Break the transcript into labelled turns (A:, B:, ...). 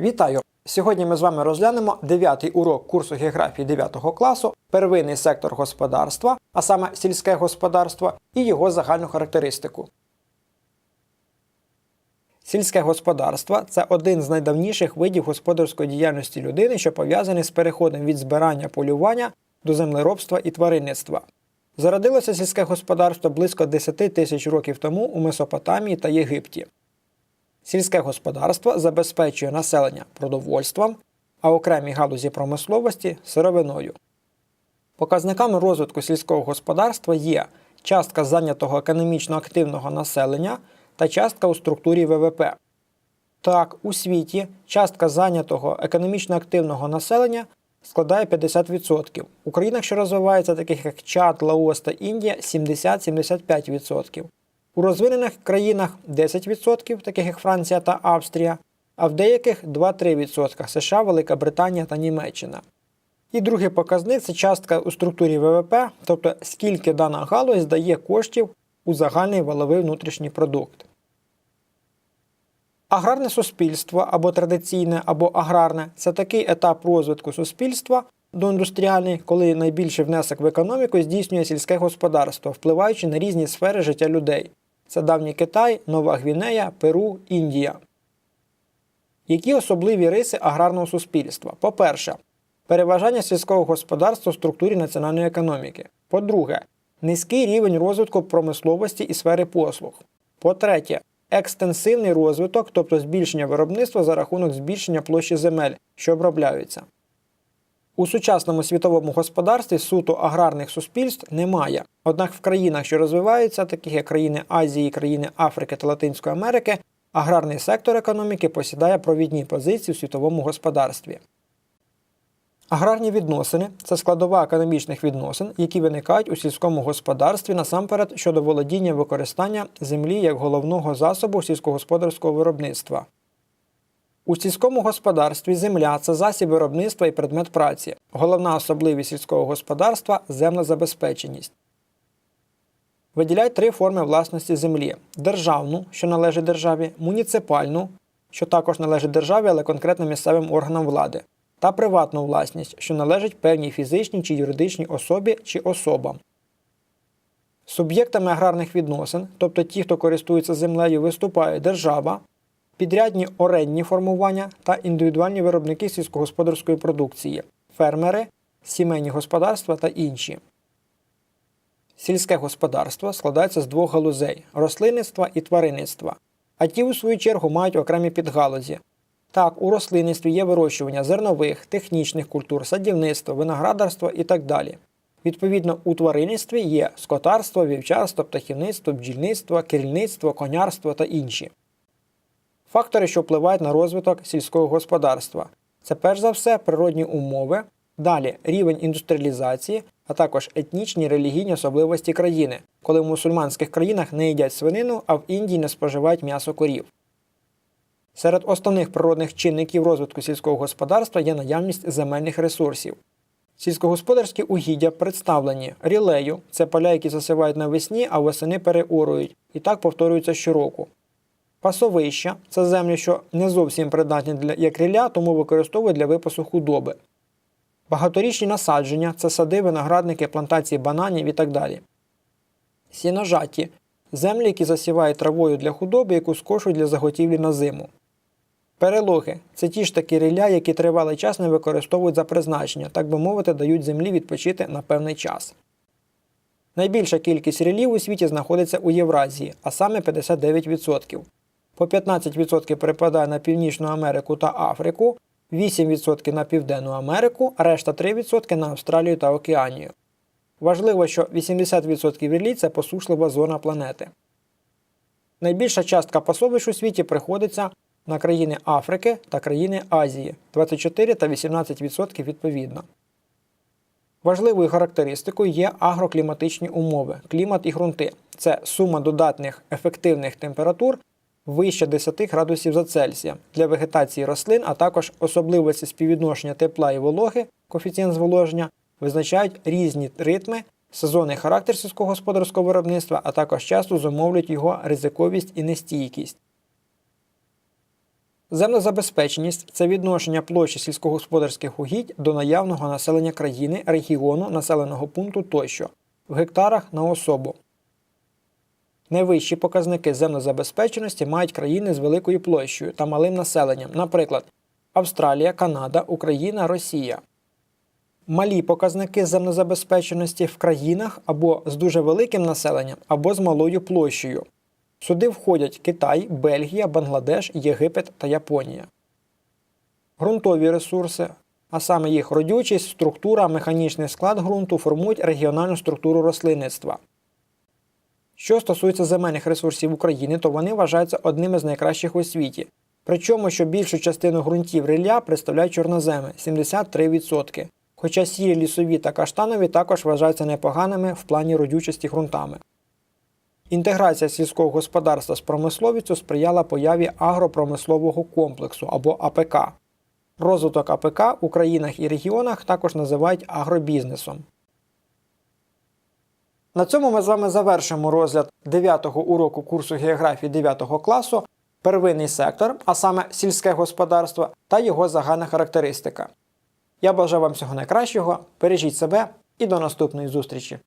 A: Вітаю! Сьогодні ми з вами розглянемо 9 урок курсу географії 9 класу, первинний сектор господарства, а саме сільське господарство, і його загальну характеристику. Сільське господарство це один з найдавніших видів господарської діяльності людини, що пов'язаний з переходом від збирання полювання до землеробства і тваринництва. Зародилося сільське господарство близько 10 тисяч років тому у Месопотамії та Єгипті. Сільське господарство забезпечує населення продовольством, а окремі галузі промисловості сировиною. Показниками розвитку сільського господарства є частка зайнятого економічно активного населення та частка у структурі ВВП. Так, у світі частка зайнятого економічно активного населення складає 50%. У країнах, що розвиваються, таких як Чад, Лаос та Індія, 70-75%. У розвинених країнах 10%, таких як Франція та Австрія, а в деяких 2-3% США, Велика Британія та Німеччина. І другий показник це частка у структурі ВВП, тобто скільки дана галузь здає коштів у загальний валовий внутрішній продукт. Аграрне суспільство або традиційне, або аграрне це такий етап розвитку суспільства доіндустріальний, коли найбільший внесок в економіку здійснює сільське господарство, впливаючи на різні сфери життя людей. Це давній Китай, Нова Гвінея, Перу, Індія. Які особливі риси аграрного суспільства? По-перше, переважання сільського господарства в структурі національної економіки. По-друге, низький рівень розвитку промисловості і сфери послуг. По-третє, екстенсивний розвиток, тобто збільшення виробництва за рахунок збільшення площі земель, що обробляються. У сучасному світовому господарстві суто аграрних суспільств немає. Однак в країнах, що розвиваються, таких як країни Азії, країни Африки та Латинської Америки, аграрний сектор економіки посідає провідні позиції у світовому господарстві. Аграрні відносини це складова економічних відносин, які виникають у сільському господарстві насамперед щодо володіння використання землі як головного засобу сільськогосподарського виробництва. У сільському господарстві земля це засіб виробництва і предмет праці. Головна особливість сільського господарства землезабезпеченість. Виділяють три форми власності землі: державну, що належить державі, муніципальну, що також належить державі, але конкретно місцевим органам влади, та приватну власність, що належить певній фізичній чи юридичній особі чи особам. Суб'єктами аграрних відносин, тобто ті, хто користується землею, виступає держава, підрядні орендні формування та індивідуальні виробники сільськогосподарської продукції, фермери, сімейні господарства та інші. Сільське господарство складається з двох галузей рослинництва і тваринництва, а ті, у свою чергу, мають окремі підгалузі. Так, у рослинництві є вирощування зернових, технічних культур, садівництво, виноградарство і так далі. Відповідно, у тваринництві є скотарство, вівчарство, птахівництво, бджільництво, керільництво, конярство та інші. Фактори, що впливають на розвиток сільського господарства, це перш за все природні умови, далі рівень індустріалізації, а також етнічні релігійні особливості країни, коли в мусульманських країнах не їдять свинину, а в Індії не споживають м'ясо корів. Серед основних природних чинників розвитку сільського господарства є наявність земельних ресурсів. Сільськогосподарські угіддя представлені рілею це поля, які засивають навесні, а восени переорують, і так повторюються щороку. Пасовища це землі, що не зовсім придатні для як рілля, тому використовують для випасу худоби. Багаторічні насадження це сади, виноградники, плантації бананів і так далі. Сіножаті землі, які засівають травою для худоби, яку скошують для заготівлі на зиму. Перелоги це ті ж такі рілля, які тривалий час не використовують за призначення, так би мовити, дають землі відпочити на певний час. Найбільша кількість рілів у світі знаходиться у Євразії, а саме 59%. По 15% припадає на Північну Америку та Африку, 8% на Південну Америку, а решта 3% на Австралію та Океанію. Важливо, що 80% ріллі – це посушлива зона планети. Найбільша частка пасовищ у світі приходиться на країни Африки та країни Азії 24 та 18% відповідно. Важливою характеристикою є агрокліматичні умови, клімат і ґрунти. Це сума додатних ефективних температур вище 10 градусів за Цельсія для вегетації рослин, а також особливості співвідношення тепла і вологи, коефіцієнт зволоження, визначають різні ритми, сезонний характер сільськогосподарського виробництва, а також часто зумовлюють його ризиковість і нестійкість. Землезабезпеченість це відношення площі сільськогосподарських угідь до наявного населення країни, регіону, населеного пункту тощо в гектарах на особу. Найвищі показники землезабезпеченості мають країни з великою площею та малим населенням, наприклад, Австралія, Канада, Україна, Росія. Малі показники землезабезпеченості в країнах або з дуже великим населенням, або з малою площею. Сюди входять Китай, Бельгія, Бангладеш, Єгипет та Японія. Ґрунтові ресурси, а саме їх родючість, структура, механічний склад ґрунту формують регіональну структуру рослинництва. Що стосується земельних ресурсів України, то вони вважаються одними з найкращих у світі. Причому, що більшу частину ґрунтів рілля представляють чорноземи 73%, хоча сірі лісові та каштанові також вважаються непоганими в плані родючості ґрунтами. Інтеграція сільського господарства з промисловістю сприяла появі агропромислового комплексу або АПК. Розвиток АПК у країнах і регіонах також називають агробізнесом. На цьому ми з вами завершимо розгляд 9-го уроку курсу географії 9 класу, первинний сектор, а саме сільське господарство та його загальна характеристика. Я бажаю вам всього найкращого, бережіть себе і до наступної зустрічі!